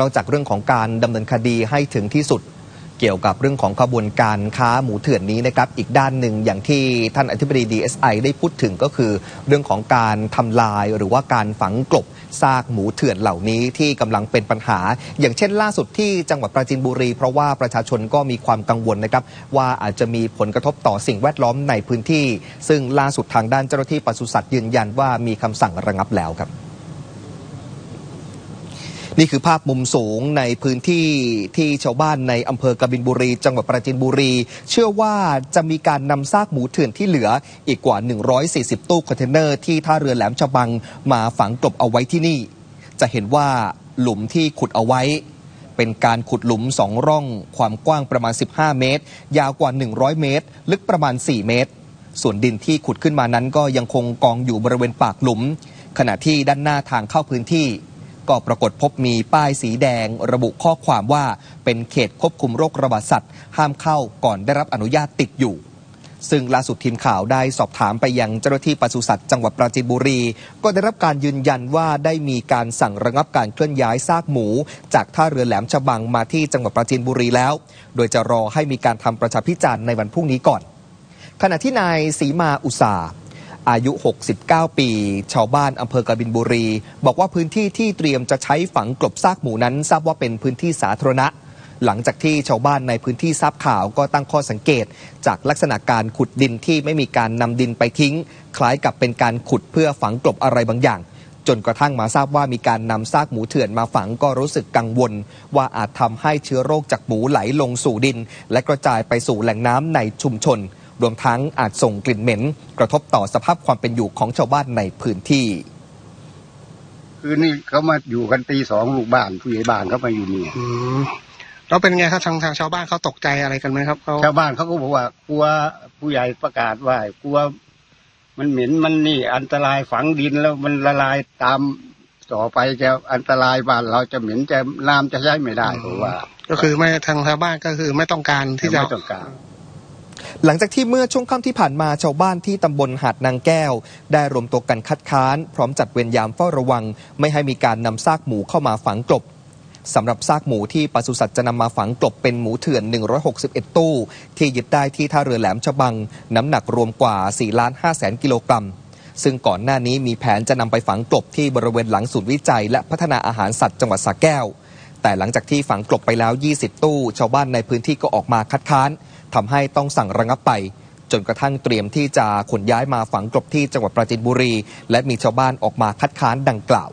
นอกจากเรื่องของการดำเนินคดีให้ถึงที่สุดเกี่ยวกับเรื่องของขบวนการค้าหมูเถื่อนนี้นะครับ อีกด้านหนึ่งอย่างที่ท่านอธิบดี DSI ได้พูดถึงก็คือ เรื่องของการทำลายหรือว่าการฝังกลบซากหมูเถื่อนเหล่านี้ที่กำลังเป็นปัญหา อย่างเช่นล่าสุดที่จังหวัดปราจีนบุรี เพราะว่าประชาชนก็มีความกังวลนะครับ ว่าอาจจะมีผลกระทบต่อสิ่งแวดล้อมในพื้นที่ ซึ่งล่าสุดทางด้านเจ้าหน้าที่ปศุสัตว์ยืนยันว่ามีคำสั่งระงับแล้วครับ นี่คือภาพมุมสูงในพื้นที่ที่ชาวบ้านในอำเภอกบินบุรี จังหวัดปราจีนบุรี เชื่อว่าจะมีการนำซากหมูเถื่อนที่เหลืออีกกว่า 140 ตู้คอนเทนเนอร์ที่ท่าเรือแหลมฉบังมาฝังกลบเอาไว้ที่นี่ จะเห็นว่าหลุมที่ขุดเอาไว้ เป็นการขุดหลุมสองร่อง ความกว้างประมาณ 15 เมตร ยาวกว่า 100 เมตร ลึกประมาณ 4 เมตร ส่วนดินที่ขุดขึ้นมานั้นก็ยังคงกองอยู่บริเวณปากหลุม ขณะที่ด้านหน้าทางเข้าพื้นที่ ก็ปรากฏพบมีป้ายสีแดง ระบุข้อความว่าเป็นเขตควบคุมโรคระบาดสัตว์ ห้ามเข้าก่อนได้รับอนุญาตติดอยู่ซึ่งล่าสุดทีมข่าวได้สอบถามไปยังเจ้าหน้าที่ปศุสัตว์จังหวัดปราจีนบุรี ก็ได้รับการยืนยันว่าได้มีการสั่งระงับการเคลื่อนย้ายซากหมู จากท่าเรือแหลมฉบังมาที่จังหวัดปราจีนบุรีแล้ว โดยจะรอให้มีการทำประชาพิจารณ์ในวันพรุ่งนี้ก่อน ขณะที่นายศรีมาอุตสา อายุ 69 ปี ชาวบ้านอำเภอกบินบุรี บอกว่าพื้นที่ที่เตรียมจะใช้ฝังกลบซากหมูนั้น ทราบว่าเป็นพื้นที่สาธารณะ หลังจากที่ชาวบ้านในพื้นที่ทราบข่าวก็ตั้งข้อสังเกต จากลักษณะการขุดดินที่ไม่มีการนำดินไปทิ้ง คล้ายกับเป็นการขุดเพื่อฝังกลบอะไรบางอย่าง จนกระทั่งมาทราบว่ามีการนำซากหมูเถื่อนมาฝังก็รู้สึกกังวล ว่าอาจทำให้เชื้อโรคจากหมูไหลลงสู่ดิน และกระจายไปสู่แหล่งน้ำในชุมชน รวมทั้งอาจส่งกลิ่นเหม็น กระทบต่อสภาพความเป็นอยู่ของชาวบ้านในพื้นที่คืนนี้เขามาอยู่กันตีสองลูกบ้านผู้ใหญ่บ้านเขามาอยู่นี่อืมแล้วเป็นไงครับทางทางชาวบ้านเขาตกใจอะไรกันไหมครับเขาชาวบ้านเขาก็บอกว่ากลัวผู้ใหญ่ประกาศว่ากลัว มันเหม็นมันนี่ อันตรายฝังดินแล้วมันละลายตามต่อไปจะอันตรายบ้านเราจะเหม็นจะน้ำจะใช้ไม่ได้เพราะว่า ก็คือไม่ทางชาวบ้านก็คือไม่ต้องการที่จะไม่ต้องการ หลังจากที่เมื่อช่วงค่ำที่ผ่านมาชาวบ้านที่ตำบลหาดนางแก้ว ได้รวมตัวกันคัดค้าน พร้อมจัดเวรยามเฝ้าระวัง ไม่ให้มีการนำซากหมูเข้ามาฝังกลบสำหรับซากหมูที่ปศุสัตว์จะนำมาฝังกลบเป็นหมูเถื่อน 161 ตู้ ที่ยึดได้ที่ท่าเรือแหลมฉบัง น้ำหนักรวมกว่า4ล้าน5แสนกิโลกรัม ซึ่งก่อนหน้านี้มีแผนจะนำไปฝังกลบที่บริเวณหลังศูนย์วิจัย และพัฒนาอาหารสัตว์จังหวัดสระแก้ว แต่หลังจากที่ฝังกลบไปแล้ว 20 ตู้ ชาวบ้านในพื้นที่ก็ออกมาคัดค้านทำให้ต้องสั่งระงับไป จนกระทั่งเตรียมที่จะขนย้ายมาฝังกลบที่จังหวัดปราจีนบุรี และมีชาวบ้านออกมาคัดค้านดังกล่าว